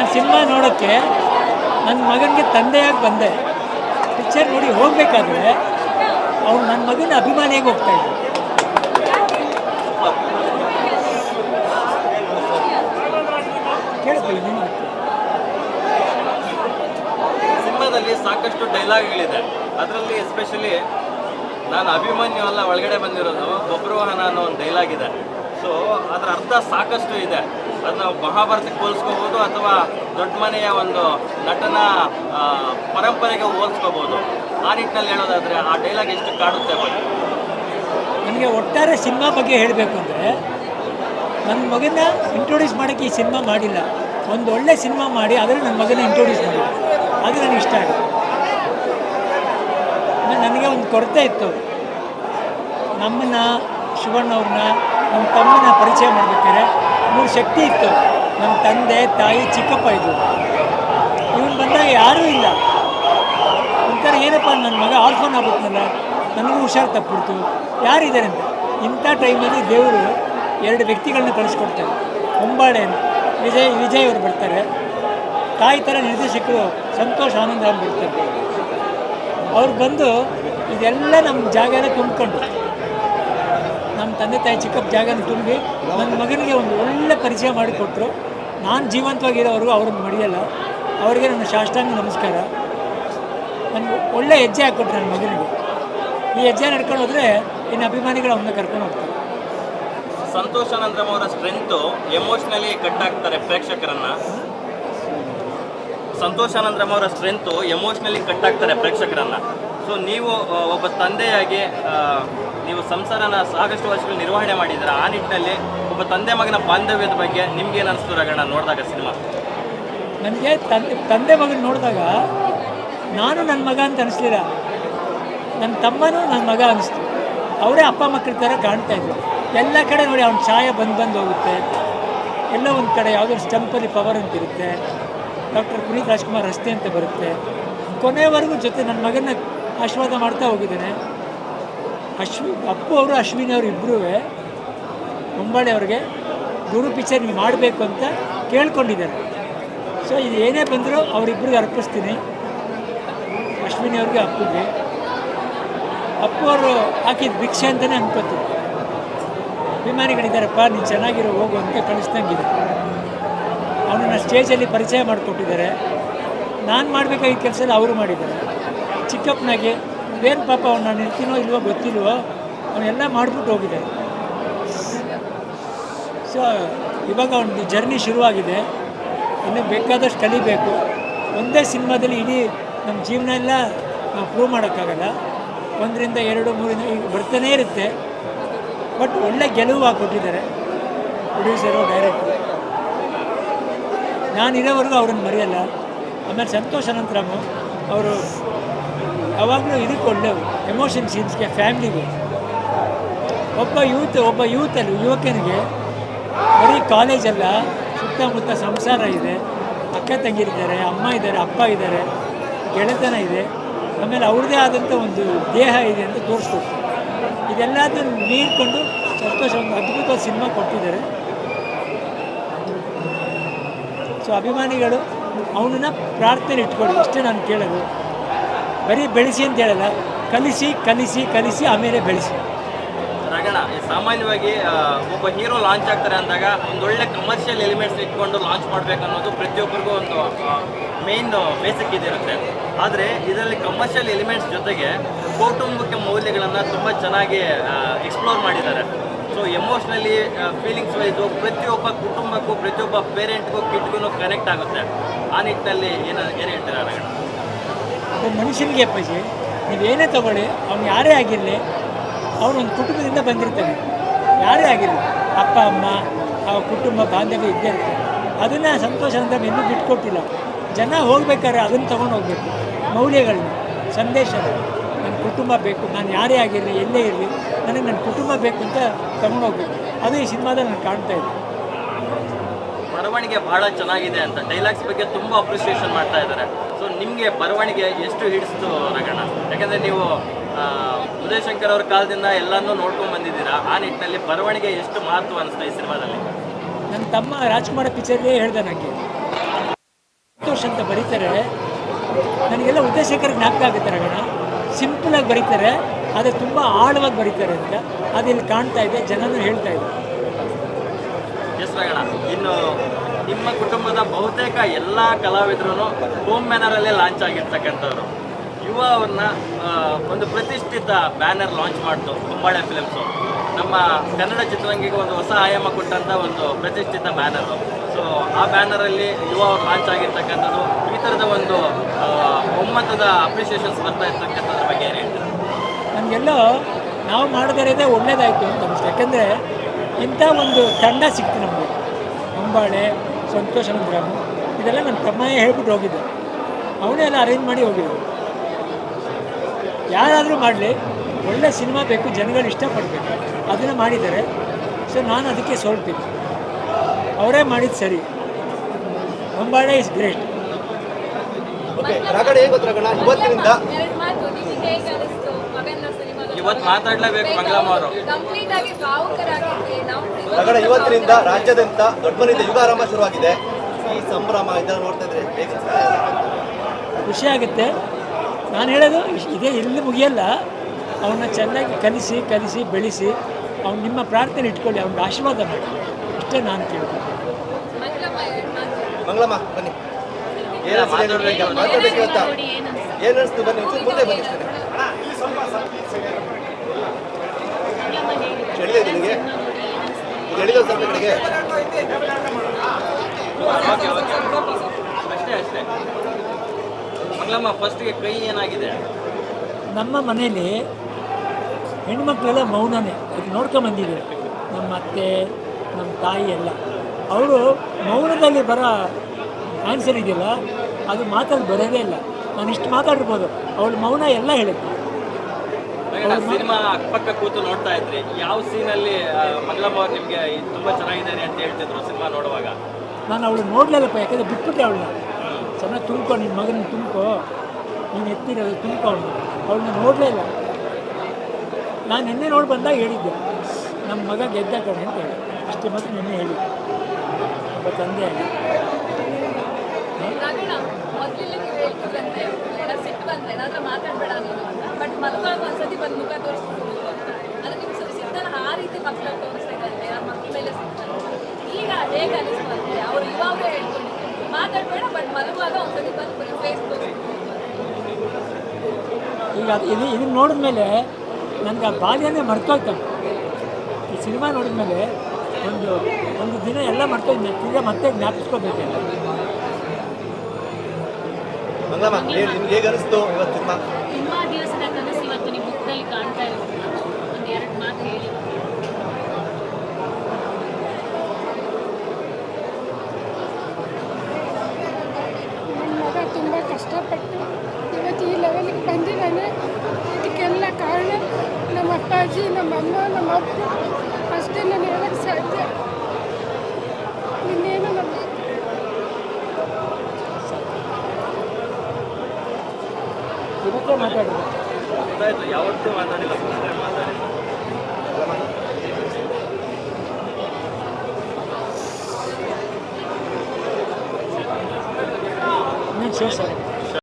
ನಾನು ಸಿನಿಮಾ ನೋಡೋಕ್ಕೆ ನನ್ನ ಮಗನಿಗೆ ತಂದೆಯಾಗಿ ಬಂದೆ. ಪಿಕ್ಚರ್ ನೋಡಿ ಹೋಗಬೇಕಾದ್ರೆ ಅವ್ನು ನನ್ನ ಮಗನ ಅಭಿಮಾನಿಯಾಗಿ ಹೋಗ್ತಾ ಇದ್ದ. ಕೇಳ್ತೀವಿ ಸಿನಿಮಾದಲ್ಲಿ ಸಾಕಷ್ಟು ಡೈಲಾಗ್ಗಳಿದೆ ಅದರಲ್ಲಿ ಎಸ್ಪೆಷಲಿ ನಾನು ಅಭಿಮನ್ಯು ಅಲ್ಲ ಒಳಗಡೆ ಬಂದಿರೋದು ಬಬ್ರುವಾಹನ ಅನ್ನೋ ಒಂದು ಡೈಲಾಗ್ ಇದೆ. ಸೊ ಅದರ ಅರ್ಥ ಸಾಕಷ್ಟು ಇದೆ. ಅದನ್ನ ಮಹಾಭಾರತಕ್ಕೆ ಹೋಲಿಸ್ಕೋಬೋದು ಅಥವಾ ದೊಡ್ಡ ಮನೆಯ ಒಂದು ನಟನ ಪರಂಪರೆಗೆ ಹೋಲಿಸ್ಕೋಬೋದು. ಆ ನಿಟ್ಟಿನಲ್ಲಿ ಹೇಳೋದಾದ್ರೆ ಆ ಡೈಲಾಗ್ ಎಷ್ಟು ಕಾಡುತ್ತೆ ನನಗೆ ಒಟ್ಟಾರೆ ಸಿನಿಮಾ ಬಗ್ಗೆ ಹೇಳಬೇಕು ಅಂದರೆ ನನ್ನ ಮಗನ ಇಂಟ್ರೊಡ್ಯೂಸ್ ಮಾಡೋಕ್ಕೆ ಈ ಸಿನಿಮಾ ಮಾಡಿಲ್ಲ. ಒಂದು ಒಳ್ಳೆ ಸಿನಿಮಾ ಮಾಡಿ, ಆದರೆ ನನ್ನ ಮಗನ ಇಂಟ್ರೊಡ್ಯೂಸ್ ಮಾಡಿಲ್ಲ. ಅದು ನನಗೆ ಇಷ್ಟ ಆಗುತ್ತೆ. ನನಗೆ ಒಂದು ಕೊರತೆ ಇತ್ತು. ನಮ್ಮನ್ನ, ಶಿವಣ್ಣ ಅವ್ರನ್ನ ನಮ್ಮ ತಮ್ಮನ ಪರಿಚಯ ಮಾಡ್ಬೇಕಾದ್ರೆ ಮೂರು ಶಕ್ತಿ ಇತ್ತು. ನಮ್ಮ ತಂದೆ, ತಾಯಿ, ಚಿಕ್ಕಪ್ಪ ಇದ್ದರು ಇವನು ಬಂದಾಗ ಯಾರೂ ಇಲ್ಲ. ಒಂಥರ ಏನಪ್ಪ ನನ್ನ ಮಗ ಆಲ್ಫೋನ್ ಆಗ್ಬಿಟ್ನಲ್ಲ ನನಗೂ ಹುಷಾರು ತಪ್ಪಿಡ್ತು. ಯಾರಿದ್ದಾರೆ ಅಂತ? ಇಂಥ ಟೈಮಲ್ಲಿ ದೇವರು ಎರಡು ವ್ಯಕ್ತಿಗಳನ್ನ ಕಳಿಸ್ಕೊಡ್ತಾರೆ. ಹೊಂಬಾಳೆ ವಿಜಯ್ ವಿಜಯ್ ಅವರು ಬರ್ತಾರೆ. ತಾಯಿ ಥರ ನಿರ್ದೇಶಕರು ಸಂತೋಷ್ ಆನಂದರಾಮ್ ಬರ್ತಾರೆ. ಅವ್ರು ಬಂದು ಇದೆಲ್ಲ ನಮ್ಮ ಜಾಗನ ತುಂಬಿಕೊಂಡು ನಮ್ಮ ತಂದೆ ತಾಯಿ ಚಿಕ್ಕಪ್ಪ ಜಾಗನ ತುಂಬಿ ನನ್ನ ಮಗನಿಗೆ ಒಂದು ಒಳ್ಳೆ ಪರಿಚಯ ಮಾಡಿಕೊಟ್ರು. ನಾನು ಜೀವಂತವಾಗಿರೋವರೆಗೂ ಅವ್ರನ್ನ ಮಡಿಯಲ್ಲ. ಅವರಿಗೆ ನನ್ನ ಶಾಸ್ತ್ರಾಂಗ ನಮಸ್ಕಾರ. ನನಗೆ ಒಳ್ಳೆ ಹೆಜ್ಜೆ ಹಾಕ್ಕೊಟ್ರು ನನ್ನ ಮಗನಿಗೆ. ಈ ಹೆಜ್ಜೆ ನಡ್ಕೊಂಡು ಹೋದರೆ ಇನ್ನು ಅಭಿಮಾನಿಗಳು ಅವನ್ನ ಕರ್ಕೊಂಡು ಹೋಗ್ತಾರೆ. ಸಂತೋಷ ಅವರ ಸ್ಟ್ರೆಂತು ಎಮೋಷ್ನಲಿ ಕಟ್ ಆಗ್ತಾರೆ ಪ್ರೇಕ್ಷಕರನ್ನ. ಸಂತೋಷ ಅವರ ಸ್ಟ್ರೆಂತು ಎಮೋಷ್ನಲಿ ಕಟ್ ಆಗ್ತಾರೆ ಪ್ರೇಕ್ಷಕರನ್ನ. ಸೊ ನೀವು ಒಬ್ಬ ತಂದೆಯಾಗಿ ನೀವು ಸಂಸಾರನ ಸಾಕಷ್ಟು ವರ್ಷಗಳು ನಿರ್ವಹಣೆ ಮಾಡಿದ್ದೀರಾ? ಆ ನಿಟ್ಟಿನಲ್ಲಿ ಒಬ್ಬ ತಂದೆ ಮಗನ ಬಾಂಧವ್ಯದ ಬಗ್ಗೆ ನಿಮ್ಗೇನು ಅನಿಸ್ತು ರಗಣ ನೋಡಿದಾಗ ಸಿನಿಮಾ? ನನಗೆ ತಂದೆ ತಂದೆ ಮಗನ ನೋಡಿದಾಗ ನಾನು ನನ್ನ ಮಗ ಅಂತ ಅನಿಸ್ಲಿಲ್ಲ ನನ್ನ ತಮ್ಮನೂ ನನ್ನ ಮಗ ಅನಿಸ್ತು. ಅವರೇ ಅಪ್ಪ ಮಕ್ಕಳ ಥರ ಕಾಣ್ತಾ ಇದ್ರು. ಎಲ್ಲ ಕಡೆ ನೋಡಿ ಅವ್ನ ಛಾಯ ಬಂದು ಬಂದು ಹೋಗುತ್ತೆ. ಎಲ್ಲ ಒಂದು ಕಡೆ ಯಾವುದೋ ಸ್ಟಂಪಲ್ಲಿ ಪವರ್ ಅಂತ ಇರುತ್ತೆ. ಡಾಕ್ಟರ್ ಪುನೀತ್ ರಾಜ್ಕುಮಾರ್ ರಸ್ತೆ ಅಂತ ಬರುತ್ತೆ. ಕೊನೆವರೆಗೂ ಜೊತೆ ನನ್ನ ಮಗನ ಆಶೀರ್ವಾದ ಮಾಡ್ತಾ ಹೋಗಿದ್ದೇನೆ. ಅಶ್ವಿ, ಅಪ್ಪು ಅವರು, ಅಶ್ವಿನಿ ಅವರು ಇಬ್ಬರೂ ಹೊಂಬಾಳೆ ಅವ್ರಿಗೆ ಗುರು ಪಿಕ್ಚರ್ ನೀವು ಮಾಡಬೇಕು ಅಂತ ಕೇಳ್ಕೊಂಡಿದ್ದಾರೆ. ಸೊ ಇದು ಏನೇ ಬಂದರೂ ಅವರಿಬ್ಬರಿಗೆ ಅರ್ಪಿಸ್ತೀನಿ. ಅಶ್ವಿನಿ ಅವ್ರಿಗೆ, ಅಪ್ಪುಗೆ. ಅಪ್ಪು ಅವರು ಹಾಕಿದ ಭಿಕ್ಷೆ ಅಂತಲೇ ಅನ್ಕೋತೀನಿ. ಅಭಿಮಾನಿಗಳಿದ್ದಾರಪ್ಪ, ನೀನು ಚೆನ್ನಾಗಿರೋ, ಹೋಗು ಅಂತ ಕಳಿಸ್ದಂಗಿದೆ. ಅವನನ್ನು ಸ್ಟೇಜಲ್ಲಿ ಪರಿಚಯ ಮಾಡಿಕೊಟ್ಟಿದ್ದಾರೆ. ನಾನು ಮಾಡಬೇಕಾಗಿದ್ದ ಕೆಲಸ ಅವರು ಮಾಡಿದ್ದಾರೆ. ಚಿಕ್ಕಪ್ಪನಾಗೆ ಏನು ಪಾಪ ಅವ್ನು ನಾನು ಇರ್ತೀನೋ ಇಲ್ವೋ ಗೊತ್ತಿಲ್ವೋ ಅವನ್ನೆಲ್ಲ ಮಾಡಿಬಿಟ್ಟು ಹೋಗಿದೆ. ಸೊ ಇವಾಗ ಅವನದು ಜರ್ನಿ ಶುರುವಾಗಿದೆ. ಇನ್ನು ಬೇಕಾದಷ್ಟು ಕಲಿಬೇಕು. ಒಂದೇ ಸಿನಿಮಾದಲ್ಲಿ ಇಡೀ ನಮ್ಮ ಜೀವನ ಎಲ್ಲ ನಾವು ಪ್ರೂವ್ ಮಾಡೋಕ್ಕಾಗಲ್ಲ. ಒಂದರಿಂದ ಎರಡು, ಮೂರಿಂದ ಈಗ ಬರ್ತಾನೇ ಇರುತ್ತೆ. ಬಟ್ ಒಳ್ಳೆ ಗೆಲುವು ಹಾಕ್ಕೊಟ್ಟಿದ್ದಾರೆ ಪ್ರೊಡ್ಯೂಸರು ಡೈರೆಕ್ಟ್ರು ನಾನಿರೋವರೆಗೂ ಅವ್ರನ್ನ ಮರೆಯಲ್ಲ. ಆಮೇಲೆ ಸಂತೋಷ್ ಅನಂತರಾಮು ಅವರು ಯಾವಾಗಲೂ ಒಳ್ಳೆಯವು ಎಮೋಷನ್ ಸೀನ್ಸ್ಗೆ ಫ್ಯಾಮ್ಲಿಗೆ ಒಬ್ಬ ಯೂತ್ ಒಬ್ಬ ಯೂತಲ್ಲಿ ಯುವಕನಿಗೆ ಬರೀ ಕಾಲೇಜಲ್ಲ ಸುತ್ತಮುತ್ತ ಸಂಸಾರ ಇದೆ. ಅಕ್ಕ ತಂಗಿರಿದ್ದಾರೆ ಅಮ್ಮ ಇದ್ದಾರೆ, ಅಪ್ಪ ಇದ್ದಾರೆ, ಗೆಳೆತನ ಇದೆ. ಆಮೇಲೆ ಅವ್ರದ್ದೇ ಆದಂಥ ಒಂದು ದೇಹ ಇದೆ ಅಂತ ತೋರಿಸ್ಕೊಡ್ತಾರೆ ಇದೆಲ್ಲದನ್ನು ಮೀರಿಕೊಂಡು ಸಂತೋಷ, ಒಂದು ಅದ್ಭುತ ಸಿನಿಮಾ ಕೊಟ್ಟಿದ್ದಾರೆ. ಸೊ ಅಭಿಮಾನಿಗಳು, ಅವನನ್ನ ಪ್ರಾರ್ಥನೆ ಇಟ್ಕೊಳ್ಳಿ. ಇಷ್ಟೇ ನಾನು ಕೇಳೋದು. ಬರೀ ಬೆಳೆಸಿ ಅಂತ ಹೇಳಲ್ಲ, ಕಲಿಸಿ ಕಲಿಸಿ ಕಲಿಸಿ, ಆಮೇಲೆ ಬೆಳೆಸಿ. ರಗಣ ಸಾಮಾನ್ಯವಾಗಿ ಒಬ್ಬ ಹೀರೋ ಲಾಂಚ್ ಆಗ್ತಾರೆ ಅಂದಾಗ ಒಂದೊಳ್ಳೆ ಕಮರ್ಷಿಯಲ್ ಎಲಿಮೆಂಟ್ಸ್ ಇಟ್ಕೊಂಡು ಲಾಂಚ್ ಮಾಡಬೇಕು ಅನ್ನೋದು ಪ್ರತಿಯೊಬ್ಬರಿಗೂ ಒಂದು ಮೇನ್ ಬೇಸಿಕ್ ಇದಿರುತ್ತೆ. ಆದರೆ ಇದರಲ್ಲಿ ಕಮರ್ಷಿಯಲ್ ಎಲಿಮೆಂಟ್ಸ್ ಜೊತೆಗೆ ಕೌಟುಂಬಿಕ ಮೌಲ್ಯಗಳನ್ನು ತುಂಬ ಚೆನ್ನಾಗಿ ಎಕ್ಸ್ಪ್ಲೋರ್ ಮಾಡಿದ್ದಾರೆ. ಸೊ ಎಮೋಷ್ನಲಿ ಫೀಲಿಂಗ್ಸ್ ವೈಸು ಪ್ರತಿಯೊಬ್ಬ ಕುಟುಂಬಕ್ಕೂ, ಪ್ರತಿಯೊಬ್ಬ ಪೇರೆಂಟ್ಗೂ ಕಿಟ್ಗೂ ಕನೆಕ್ಟ್ ಆಗುತ್ತೆ. ಆ ನಿಟ್ಟಿನಲ್ಲಿ ಏನು ಏನು ಹೇಳ್ತೀರಾ ರಗಣ ಒಬ್ಬ ಮನುಷ್ಯನಿಗೆ ಅಪ್ಪಾಜಿ ನೀವೇನೇ ತಗೊಳ್ಳಿ, ಅವ್ನು ಯಾರೇ ಆಗಿರಲಿ, ಅವನೊಂದು ಕುಟುಂಬದಿಂದ ಬಂದಿರ್ತಾನೆ. ಯಾರೇ ಆಗಿರಲಿ, ಅಪ್ಪ, ಅಮ್ಮ, ಆ ಕುಟುಂಬ, ಬಾಂಧವ್ಯ ಇದ್ದೇ ಇರ್ತದೆ ಅದನ್ನು ಸಂತೋಷ ಅಂತ ಇನ್ನೂ ಬಿಟ್ಕೊಟ್ಟಿಲ್ಲ. ಜನ ಹೋಗ್ಬೇಕಾದ್ರೆ ಅದನ್ನು ತೊಗೊಂಡು ಹೋಗ್ಬೇಕು. ಮೌಲ್ಯಗಳನ್ನ ಸಂದೇಶ ನನ್ನ ಕುಟುಂಬ ಬೇಕು, ನಾನು ಯಾರೇ ಆಗಿರಲಿ, ಎಲ್ಲೇ ಇರಲಿ, ನನಗೆ ನನ್ನ ಕುಟುಂಬ ಬೇಕು ಅಂತ ತಗೊಂಡು ಹೋಗ್ಬೇಕು. ಅದು ಈ ಸಿನಿಮಾದಲ್ಲಿ ನಾನು ಕಾಣ್ತಾ ಇದ್ದೆ ಬರವಣಿಗೆ ಬಹಳ ಚೆನ್ನಾಗಿದೆ ಅಂತ ಡೈಲಾಗ್ಸ್ ಬಗ್ಗೆ ತುಂಬ ಅಪ್ರಿಸಿಯೇಷನ್ ಮಾಡ್ತಾ ಇದ್ದಾರೆ. ನಿಮಗೆ ಬರವಣಿಗೆ ಎಷ್ಟು ಹಿಡಿಸ್ತು ರಗಣ ಯಾಕಂದರೆ ನೀವು ಉದಯ ಉದಯ್ ಶಂಕರ್ ಅವ್ರ ಕಾಲದಿಂದ ಎಲ್ಲನೂ ನೋಡ್ಕೊಂಡು ಬಂದಿದ್ದೀರಾ. ಆ ನಿಟ್ಟಿನಲ್ಲಿ ಬರವಣಿಗೆ ಎಷ್ಟು ಮಹತ್ವ ಅನಿಸ್ತಾ ಈ ಸಿನಿಮಾದಲ್ಲಿ? ನನ್ನ ತಮ್ಮ ರಾಜ್ಕುಮಾರ ಪಿಕ್ಚರ್ಲೇ ಹೇಳ್ದೆ ನನಗೆ ಸಂತೋಷ್ ಅಂತ ಬರೀತಾರೆ. ನನಗೆಲ್ಲ ಉದಯಶೇಖರ್ ಜ್ಞಾಪಕ ಆಗುತ್ತೆ ರಗಣ ಸಿಂಪಲಾಗಿ ಬರೀತಾರೆ. ಆದರೆ ತುಂಬ ಆಳವಾಗಿ ಬರೀತಾರೆ ಅಂತ. ಅದು ಇಲ್ಲಿ ಕಾಣ್ತಾ ಇದೆ ಜನನೂ ಹೇಳ್ತಾ ಇದೆ. ಎಸ್ ರಗಣ ಇನ್ನು ಕುಟುಂಬದ ಬಹುತೇಕ ಎಲ್ಲ ಕಲಾವಿದರೂ ಹೋಮ್ ಬ್ಯಾನರಲ್ಲೇ ಲಾಂಚ್ ಆಗಿರ್ತಕ್ಕಂಥವ್ರು. ಯುವ ಅವ್ರನ್ನ ಒಂದು ಪ್ರತಿಷ್ಠಿತ ಬ್ಯಾನರ್ ಲಾಂಚ್ ಮಾಡ್ತು ಕುಂಬಾಳೆ ಫಿಲಮ್ಸು ನಮ್ಮ ಕನ್ನಡ ಚಿತ್ರರಂಗಿಗೆ ಒಂದು ಹೊಸ ಆಯಾಮ ಕೊಟ್ಟಂಥ ಒಂದು ಪ್ರತಿಷ್ಠಿತ ಬ್ಯಾನರು ಸೊ ಆ ಬ್ಯಾನರಲ್ಲಿ ಯುವ ಅವ್ರು ಲಾಂಚ್ ಆಗಿರ್ತಕ್ಕಂಥದ್ದು, ಈ ಥರದ ಒಂದು ಒಮ್ಮತದ ಅಪ್ರಿಷಿಯೇಷನ್ಸ್ ಬರ್ತಾ ಇರ್ತಕ್ಕಂಥದ್ರ ಬಗ್ಗೆ ಏನು ನಮಗೆಲ್ಲ ನಾವು ಮಾಡದಿರೋದೇ ಒಳ್ಳೇದಾಯಿತು ಅಂತ ಅನಿಸ್ತು ಯಾಕೆಂದರೆ ಇಂಥ ಒಂದು ತಂಡ ಸಿಕ್ತು ನಮಗೆ. ಹೊಂಬಾಳೆ ಸಂತೋಷ ಮಂದಿರಾಮು ಇದೆಲ್ಲ ನನ್ನ ತಮ್ಮಯೇ ಹೇಳ್ಬಿಟ್ಟು ಹೋಗಿದ್ದೆ. ಅವನೇ ಎಲ್ಲ ಅರೇಂಜ್ ಮಾಡಿ ಹೋಗಿದ್ದು. ಯಾರಾದರೂ ಮಾಡಲಿ ಒಳ್ಳೆ ಸಿನಿಮಾ ಬೇಕು ಜನಗಳು ಇಷ್ಟಪಡಬೇಕು. ಅದನ್ನು ಮಾಡಿದ್ದಾರೆ. ಸೊ ನಾನು ಅದಕ್ಕೆ ಸೋಲ್ತೀನಿ. ಅವರೇ ಮಾಡಿದ್ದು ಸರಿ. ಹೊಂಬಾಳೆ ಇಸ್ ಗ್ರೇಟ್ ಓಕೆ ರಗಡ ಹೇಗೆ ಗೊತ್ತು ರಗಡ ಇವತ್ತಿನಿಂದ ಎರಡ್ ಮಾತು ನಿಮಗೆ ಹೇಗೆ ಅನಿಸ್ತು ಮಗನ ಸಿನಿಮಾ ಇವತ್ತು ಮಾತಾಡಲೇಬೇಕು ಮಂಗಳಮ್ಮ ಅವರು. ಕಂಪ್ಲೀಟ್ ಆಗಿ ನಾವು ಇವತ್ತಿನಿಂದ ರಾಜ್ಯಾದ್ಯಂತ ದೊಡ್ಡ ಯುಗಾರಂಭ ಯುಗ ಆರಂಭ ಶುರುವಾಗಿದೆ. ಈ ಸಂಭ್ರಮ ಇದನ್ನು ನೋಡ್ತಾ ಇದ್ರೆ ಹೇಗೆ ಖುಷಿ ಆಗುತ್ತೆ. ನಾನು ಹೇಳೋದು ಇದೇ ಇಲ್ಲಿ ಮುಗಿಯಲ್ಲ. ಅವನ್ನ ಚೆನ್ನಾಗಿ ಕಲಿಸಿ ಕಲಿಸಿ ಬೆಳೆಸಿ ಅವ್ನು ನಿಮ್ಮ ಪ್ರಾರ್ಥನೆ ಇಟ್ಕೊಳ್ಳಿ ಅವ್ನಿಗೆ ಆಶೀರ್ವಾದ ಮಾಡಿ. ಅಷ್ಟೇ ನಾನು ಕೇಳ್ತೀನಿ ಮಂಗಳಮ್ಮ ಬನ್ನಿ. ಏನು ಏನು ಅನಿಸ್ತು? ಬನ್ನಿ ಮುಂದೆ ಬನ್ನಿ ಅಷ್ಟೇ ಚಳಿದೆ ನಿನಗೆ ಅಷ್ಟೇ ಅಷ್ಟೇ. ಮಂಗಳಮ್ಮ ಫಸ್ಟ್ಗೆ ಕೈ ಏನಾಗಿದೆ? ನಮ್ಮ ಮನೆಯಲ್ಲಿ ಹೆಣ್ಮಕ್ಳೆಲ್ಲ ಮೌನನೇ. ಅದು ನೋಡ್ಕೊಂಬಂದಿದ್ದೀವಿ ನಮ್ಮ ಅತ್ತೆ ನಮ್ಮ ತಾಯಿ ಎಲ್ಲ. ಅವರು ಮೌನದಲ್ಲಿ ಬರೋ ಆನ್ಸರ್ ಇದೆಯಲ್ಲ? ಅದು ಮಾತಲ್ಲಿ ಬರೋದೇ ಇಲ್ಲ. ನಾನು ಇಷ್ಟು ಮಾತಾಡಿರ್ಬೋದು ಅವಳು ಮೌನ ಎಲ್ಲ ಹೇಳುತ್ತೆ ಸಿನಿಮಾ ಅಕ್ಕಪಕ್ಕ ಕೂತು ನೋಡ್ತಾ ಇದ್ರಿ. ಯಾವ ಸೀನಲ್ಲಿ ಮಂಗಳಮ್ಮ ಅವ್ರು ನಿಮಗೆ ತುಂಬಾ ಚೆನ್ನಾಗಿದ್ದಾರೆ ಅಂತ ಹೇಳ್ತಿದ್ರು ಸಿನಿಮಾ ನೋಡುವಾಗ? ನಾನು ಅವಳು ನೋಡ್ಲಿಲ್ಲಪ್ಪ ಯಾಕಂದ್ರೆ ಬಿಟ್ಬಿಟ್ಟೆ ಅವಳನ್ನ. ಚೆನ್ನಾಗಿ ತುಂಬ್ಕೊ ನಿನ್ನ ಮಗನ ತುಂಬ್ಕೊ ನೀನು ಎತ್ತಿರೋದು ತುಂಬ್ಕೊ ಅವಳು ಅವಳನ್ನ. ನೋಡಲೇ ಇಲ್ಲ. ನಾನು ನಿನ್ನೆ ನೋಡಿ ಬಂದಾಗ ಹೇಳಿದ್ದೆ ನಮ್ಮ ಮಗ ಗೆದ್ದ ಕಡೆ ಅಂತ ಹೇಳಿ. ಅಷ್ಟೇ ಮಾತ್ರ ನಿನ್ನೆ ಹೇಳಿ ಒಬ್ಬ ತಂದೆ. ಆಗಿ ಈಗ ಅದು ಇದು ಇದನ್ನು ನೋಡಿದ್ಮೇಲೆ ನನಗೆ ಆ ಬಾಲ್ಯನೇ ಮರ್ತೋಯ್ತಾನೆ ಈ ಸಿನಿಮಾ ನೋಡಿದ್ಮೇಲೆ ಒಂದು ಒಂದು ದಿನ ಎಲ್ಲ ಮರ್ತೋಯ್ತು ತಿರ್ಗಾ ಮತ್ತೆ ಜ್ಞಾಪಿಸ್ಕೋಬೇಕಲ್ಲ ಮಂಗಳಮ್ಮ ಹೇಳಿ ನಿಮ್ಗೆ ಹೇಗೆ ಅನಿಸ್ತು ಇವತ್ತು ಸಿನಿಮಾ ತುಂಬಾ ದಿವಸದ ಕನಸು ಇವತ್ತು ನಿಮ್ಮ ಮುಖದಲ್ಲಿ ಕಾಣ್ತಾ ಇರೋದು. ಒಂದು ಎರಡು ಮಾತು ಹೇಳಿ. ನನ್ನ ಮಗ ತುಂಬ ಕಷ್ಟಪಟ್ಟು ಇವತ್ತು ಈ ಲೆವೆಲ್ಗೆ ಬಂದಿದ್ದಾನೆ. ಇದಕ್ಕೆಲ್ಲ ಕಾರಣ ನಮ್ಮ ಅಪ್ಪಾಜಿ ನಮ್ಮ ಅಮ್ಮ ನಮ್ಮ ಅಪ್ಪ. ಅಷ್ಟೇ ನಾನು ಹೇಳಕ್ಕೆ ಸಾಧ್ಯ ಇವತ್ತೇ ಮಾತಾಡಿದ್ರು ಗೊತ್ತಾಯ್ತು ಯಾವತ್ತೂ ಮಾತಾಡಿಲ್ಲ ಫಸ್ಟ್ ಟೈಮ್ ಮಾತಾಡಿ ಇನ್ನೇನು ಶೇಷ